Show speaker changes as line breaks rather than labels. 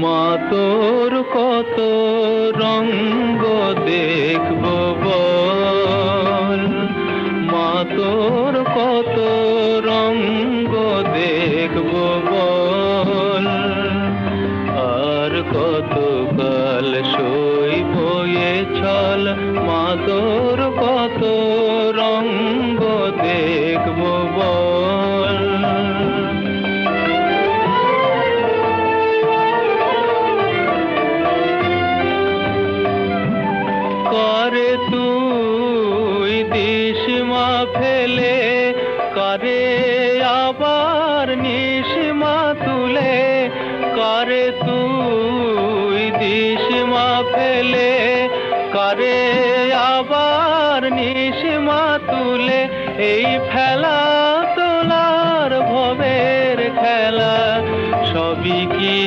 মা তোর কত রঙ্গ দেখব বল। মা কত রঙ্গ দেখব বল। আর কত কাল সই বয়ে ছল মা তোর কত করে তুই দিশমা ফেলে, করে আবার নিশমা তুলে, করে তুই দিশমা ফেলে, করে আবার নিশমা তুলে, এই ফেলা তোলার ভবের খেলা, সবই কি